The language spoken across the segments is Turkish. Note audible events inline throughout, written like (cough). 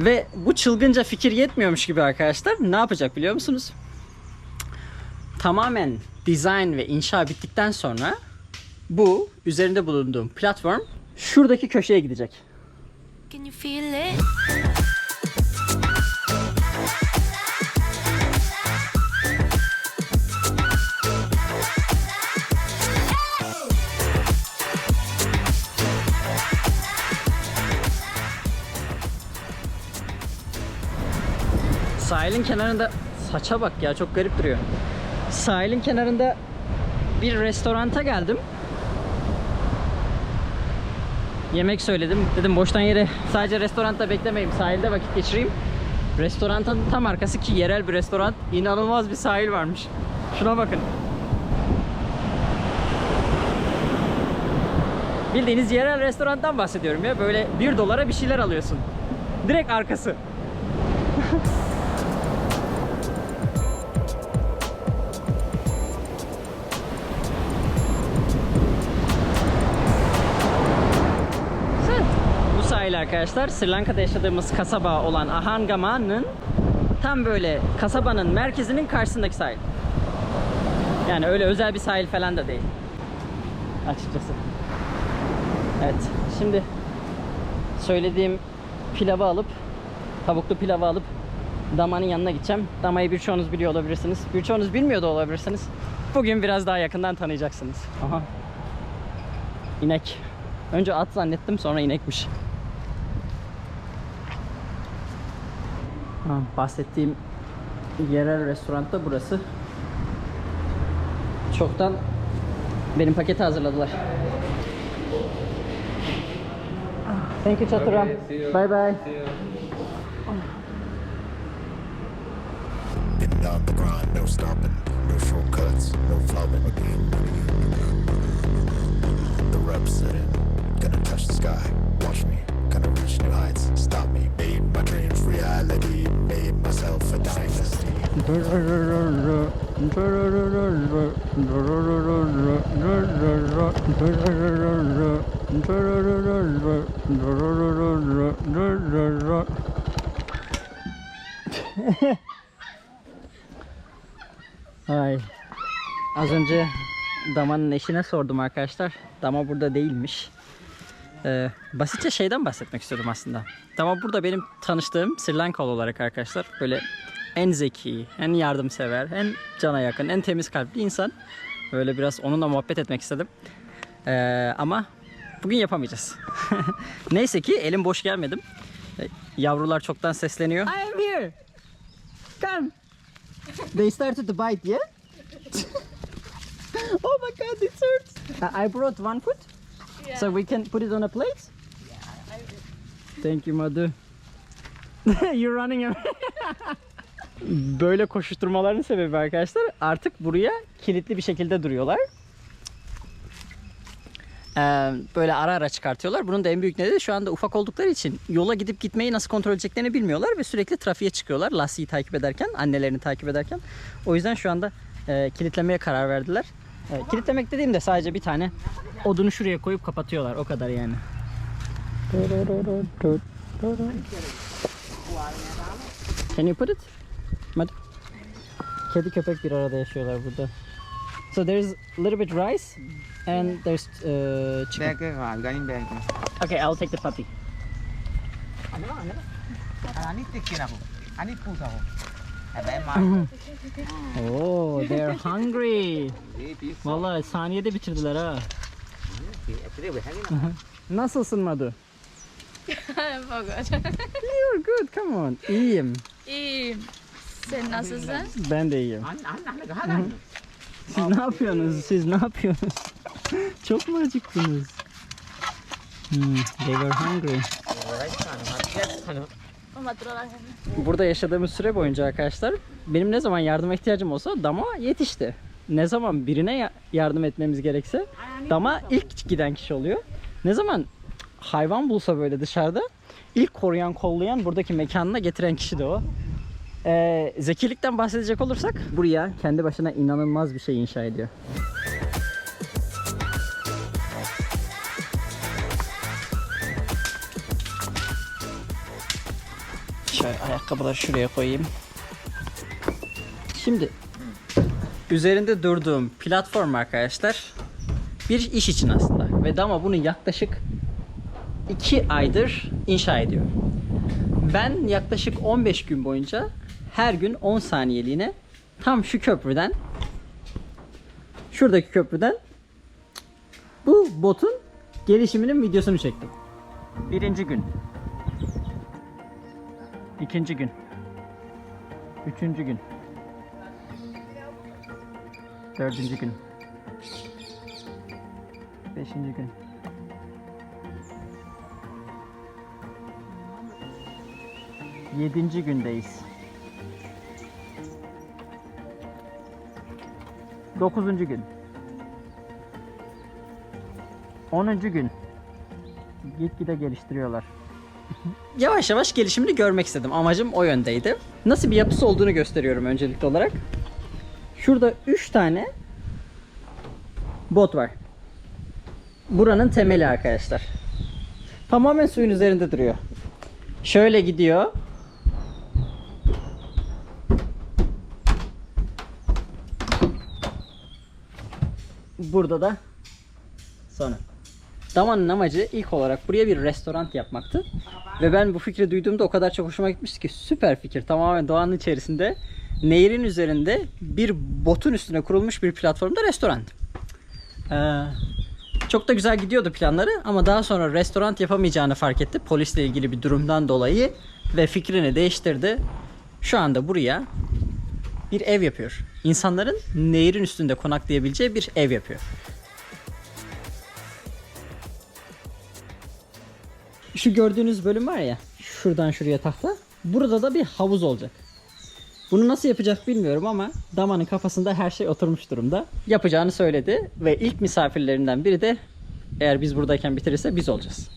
Ve bu çılgınca fikir yetmiyormuş gibi arkadaşlar ne yapacak biliyor musunuz? Tamamen dizayn ve inşa bittikten sonra bu üzerinde bulunduğum platform şuradaki köşeye gidecek. Can you feel it? Sahilin kenarında saça bak ya çok garip duruyor. Sahilin kenarında bir restoranta geldim. Yemek söyledim. Dedim boştan yere sadece restoranda beklemeyeyim. Sahilde vakit geçireyim. Restoranın tam arkası ki yerel bir restoran. İnanılmaz bir sahil varmış. Şuna bakın. Bildiğiniz yerel restorandan bahsediyorum ya. Böyle 1 dolara bir şeyler alıyorsun. Direkt arkası. (laughs) arkadaşlar Sri Lanka'da yaşadığımız kasaba olan Ahangaman'ın tam böyle kasabanın merkezinin karşısındaki sahil. Yani öyle özel bir sahil falan da değil. Açıkçası. Evet. Şimdi söylediğim pilavı alıp tavuklu pilavı alıp Dama'nın yanına gideceğim. Dama'yı birçoğunuz biliyor olabilirsiniz. Birçoğunuz bilmiyor da olabilirsiniz. Bugün biraz daha yakından tanıyacaksınız. Aha. İnek. Önce at zannettim sonra inekmiş. Bahsettiğim yerel restoran da burası. Çoktan benim paketi hazırladılar. Thank you Chatura. Bye bye. On the grind, no stopping, no shortcuts, no flopping. The reps in, gonna touch the sky. Watch me, Ay. Az önce Dama'nın eşine sordum arkadaşlar. Dama burada değilmiş. Ee, basitçe şeyden bahsetmek istiyordum aslında. Dama burada benim tanıştığım Sri Lankalı olarak arkadaşlar. Böyle en zeki, en yardımsever, en cana yakın, en temiz kalpli insan. Böyle biraz onunla muhabbet etmek istedim. Ee, ama bugün yapamayacağız. (laughs) Neyse ki elim boş gelmedim. Ee, Yavrular çoktan sesleniyor. I am here. Come. They started to bite, yeah? (laughs) oh my god, this hurts. I brought one foot, so we can put it on a plate. Thank you, Madhu. (laughs) You're running away. (laughs) Böyle koşuşturmaların sebebi arkadaşlar artık buraya kilitli bir şekilde duruyorlar. Ee, böyle ara ara çıkartıyorlar. Bunun da en büyük nedeni şu anda ufak oldukları için yola gidip gitmeyi nasıl kontrol edeceklerini bilmiyorlar ve sürekli trafiğe çıkıyorlar lastiği takip ederken, annelerini takip ederken. O yüzden şu anda e, kilitlemeye karar verdiler. E, kilitlemek dediğimde sadece bir tane odunu şuraya koyup kapatıyorlar. O kadar yani. Can you put it? Mad- Kedi köpek bir arada yaşıyorlar burada. So there's a little bit rice and there's uh, chicken. Cái gọi gắn bag. Okay, I'll take the puppy. Ani tikin ako. Ani pusa ako. Oh, they're hungry. Vallahi saniyede bitirdiler ha. Nasılsın Madu? Bakın. (laughs) You're good, come on. İyiyim. İyiyim. Sen nasılsın? Ben de iyiyim. Siz ne yapıyorsunuz? Siz ne yapıyorsunuz? (laughs) Çok mu acıktınız? Hmm, they were hungry. Burada yaşadığımız süre boyunca arkadaşlar benim ne zaman yardıma ihtiyacım olsa dama yetişti. Ne zaman birine ya- yardım etmemiz gerekse dama ilk giden kişi oluyor. Ne zaman hayvan bulsa böyle dışarıda ilk koruyan kollayan buradaki mekanına getiren kişi de o. Ee, zekilikten bahsedecek olursak buraya kendi başına inanılmaz bir şey inşa ediyor. Şöyle ayakkabıları şuraya koyayım. Şimdi üzerinde durduğum platform arkadaşlar bir iş için aslında. Ve Dama bunu yaklaşık 2 aydır inşa ediyor. Ben yaklaşık 15 gün boyunca her gün 10 saniyeliğine tam şu köprüden şuradaki köprüden bu botun gelişiminin videosunu çektim. Birinci gün. İkinci gün. Üçüncü gün. Dördüncü gün. Beşinci gün. Yedinci gündeyiz. Dokuzuncu gün. Onuncu gün. Gitgide geliştiriyorlar. Yavaş yavaş gelişimini görmek istedim. Amacım o yöndeydi. Nasıl bir yapısı olduğunu gösteriyorum öncelikli olarak. Şurada 3 tane bot var. Buranın temeli arkadaşlar. Tamamen suyun üzerinde duruyor. Şöyle gidiyor. Burada da sonu. Damanın amacı ilk olarak buraya bir restoran yapmaktı. Ve ben bu fikri duyduğumda o kadar çok hoşuma gitmişti ki süper fikir. Tamamen doğanın içerisinde nehrin üzerinde bir botun üstüne kurulmuş bir platformda restoran. Ee, çok da güzel gidiyordu planları ama daha sonra restoran yapamayacağını fark etti polisle ilgili bir durumdan dolayı ve fikrini değiştirdi. Şu anda buraya bir ev yapıyor. İnsanların nehrin üstünde konaklayabileceği bir ev yapıyor. Şu gördüğünüz bölüm var ya, şuradan şuraya tahta. Burada da bir havuz olacak. Bunu nasıl yapacak bilmiyorum ama Daman'ın kafasında her şey oturmuş durumda. Yapacağını söyledi ve ilk misafirlerinden biri de eğer biz buradayken bitirirse biz olacağız.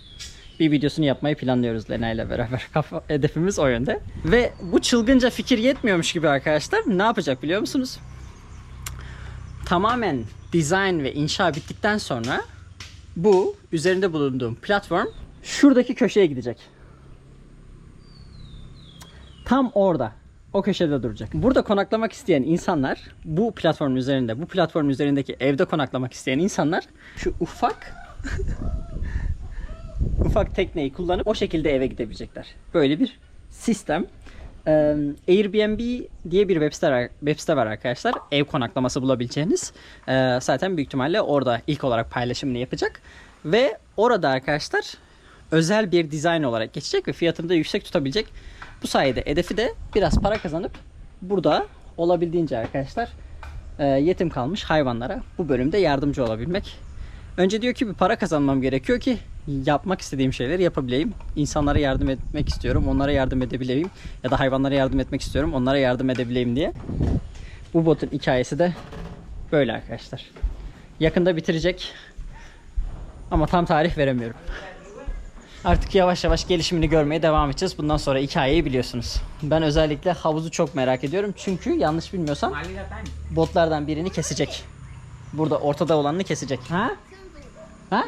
Bir videosunu yapmayı planlıyoruz Lena ile beraber. (laughs) Kafa, hedefimiz o yönde. Ve bu çılgınca fikir yetmiyormuş gibi arkadaşlar. Ne yapacak biliyor musunuz? Tamamen dizayn ve inşa bittikten sonra bu üzerinde bulunduğum platform şuradaki köşeye gidecek. Tam orada. O köşede duracak. Burada konaklamak isteyen insanlar bu platformun üzerinde, bu platformun üzerindeki evde konaklamak isteyen insanlar şu ufak (laughs) ufak tekneyi kullanıp o şekilde eve gidebilecekler. Böyle bir sistem. Ee, Airbnb diye bir web site, web site var arkadaşlar. Ev konaklaması bulabileceğiniz. Ee, zaten büyük ihtimalle orada ilk olarak paylaşımını yapacak. Ve orada arkadaşlar özel bir dizayn olarak geçecek ve fiyatını da yüksek tutabilecek. Bu sayede hedefi de biraz para kazanıp burada olabildiğince arkadaşlar e, yetim kalmış hayvanlara bu bölümde yardımcı olabilmek. Önce diyor ki bir para kazanmam gerekiyor ki yapmak istediğim şeyleri yapabileyim. İnsanlara yardım etmek istiyorum, onlara yardım edebileyim ya da hayvanlara yardım etmek istiyorum, onlara yardım edebileyim diye. Bu botun hikayesi de böyle arkadaşlar. Yakında bitirecek ama tam tarih veremiyorum. Artık yavaş yavaş gelişimini görmeye devam edeceğiz. Bundan sonra hikayeyi biliyorsunuz. Ben özellikle havuzu çok merak ediyorum. Çünkü yanlış bilmiyorsam botlardan birini kesecek. Burada ortada olanını kesecek. Ha? Ha?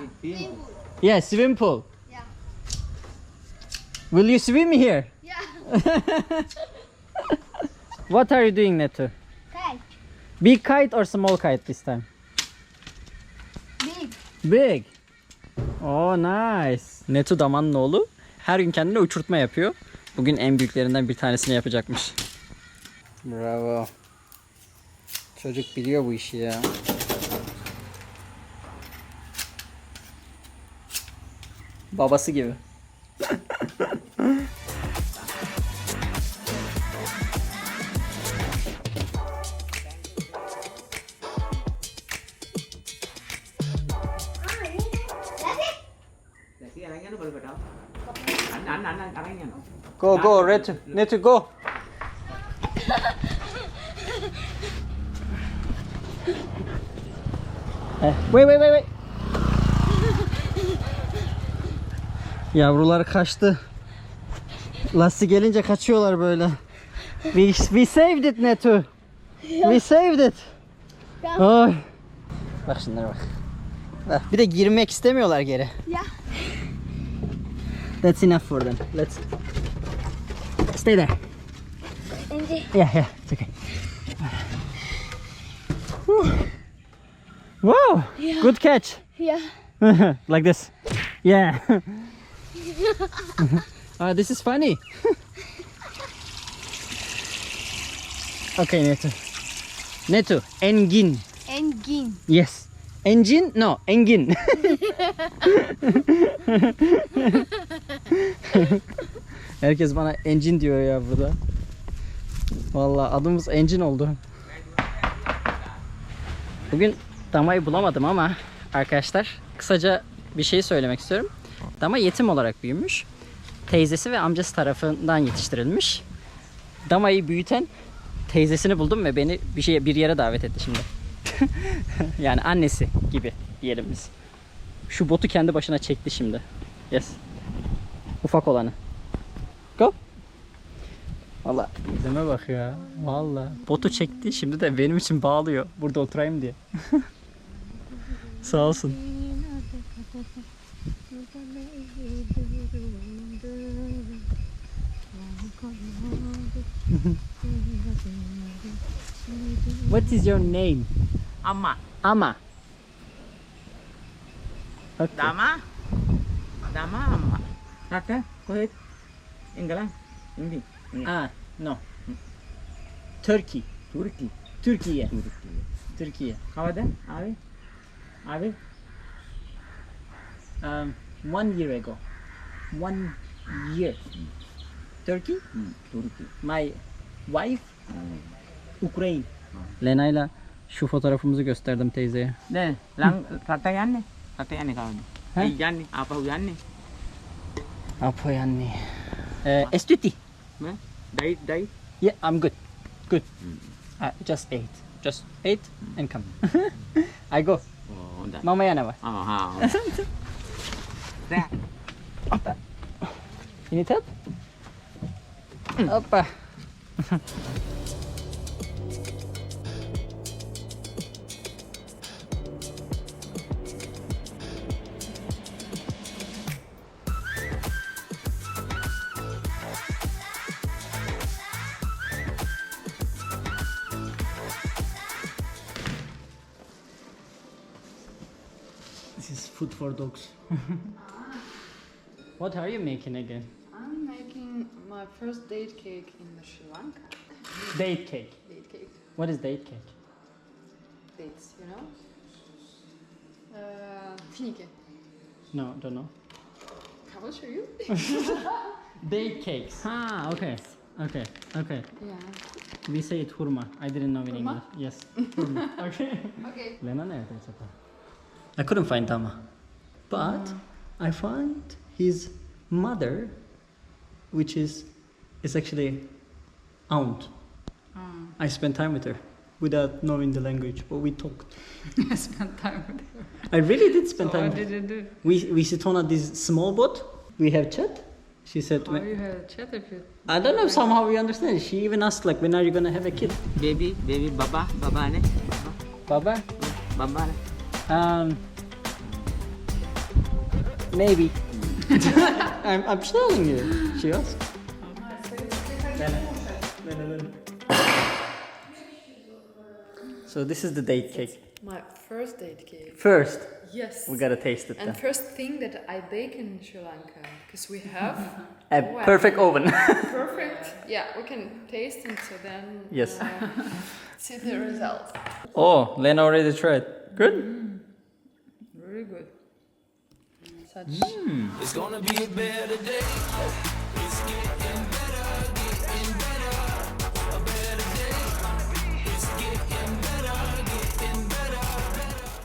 Yeah, swimming pool. Yeah. Will you swim here? Yeah. (laughs) What are you doing, Netu? Kite. Big kite or small kite this time? Big. Big. Oh nice. Netu Daman'ın oğlu her gün kendine uçurtma yapıyor. Bugün en büyüklerinden bir tanesini yapacakmış. Bravo. Çocuk biliyor bu işi ya. Babası gibi. (laughs) Go go Netu. Netu go. Eh, wait wait wait wait. Yavrular kaçtı. Lastik gelince kaçıyorlar böyle. We, we saved it Netu. We saved it. Ay. Bak şunlara bak. Bak, Bir de girmek istemiyorlar geri. Yeah. That's enough for them. Let's stay there. Yeah, yeah, it's okay. Whew. Wow, good catch. Yeah. (laughs) like this. Yeah. (laughs) uh, this is funny. okay, Netu. Netu, engin. Engin. Yes. Engine? No, engin. (laughs) Herkes bana engine diyor ya burada. Vallahi adımız engine oldu. Bugün Dama'yı bulamadım ama arkadaşlar kısaca bir şey söylemek istiyorum. Dama yetim olarak büyümüş. Teyzesi ve amcası tarafından yetiştirilmiş. Dama'yı büyüten teyzesini buldum ve beni bir şey bir yere davet etti şimdi. (laughs) yani annesi gibi diyelim biz. Şu botu kendi başına çekti şimdi. Yes. Ufak olanı. Go. Valla izleme bak ya. Valla. Botu çekti şimdi de benim için bağlıyor. Burada oturayım diye. (laughs) Sağ olsun. (laughs) What is your name? Amma. Ama. Okay. Dama. Dama amma. Kata, go ahead. England. Hindi. Ah, no. Turkey. Turkey. Türkiye. Turkey. Türkiye. How then? Abi? Abi? Um, one year ago. One year. Turkey? Turkey. My wife Ukraine. Lena'yla şu fotoğrafımızı gösterdim teyzeye. Ne? Yanne. Kata yanne kawan. Hah? Hey yanne. Apa yanne? Apo yani. Uh, estuti. Ne? Dai dai. Yeah, I'm good. Good. Uh, just eight. Just eight and come. (laughs) I go. Oh. Mamaya var? Ah, (laughs) ha. Dah. You need help? Hoppa. (laughs) for dogs. (laughs) what are you making again? I'm making my first date cake in Sri Lanka. Date cake. Date cake. What is date cake? Dates, you know? Uh, finike. No, don't know. I will show you. (laughs) Date cakes. Ah, okay. Okay, okay. yeah. We say it hurma. I didn't know in Hurma? English. Yes. (laughs) Okay. Okay. Lena nerede acaba? I couldn't find Dama. But I found his mother, which is is actually aunt. I spent time with her without knowing the language, but we talked. (laughs) I spent time with her. I really did spend So time. what did you do? We we sit on a this small boat. We have chat. She said, How you had a chat if you... I don't know. Somehow we understand. She even asked like, when are you gonna have a kid? Baby, baby, baba, baba ne? Baba. Baba ne? Um. Maybe. (laughs) I'm I'm telling you. She asked. So this is the date cake. My first date cake. First, Yes. we gotta taste it. And Then. first thing that I bake in Sri Lanka, because we have (laughs) A Wow. perfect oven. (laughs) perfect. Yeah, we can taste and so then Yes. uh, see the results. oh, Lena already tried. Good. Getting better.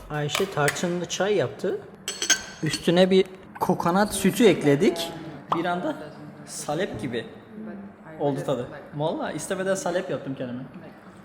Ayşe tarçınlı çay yaptı. Üstüne bir kokonat sütü ekledik. Bir anda salep gibi oldu tadı. Vallahi istemeden salep yaptım kendime.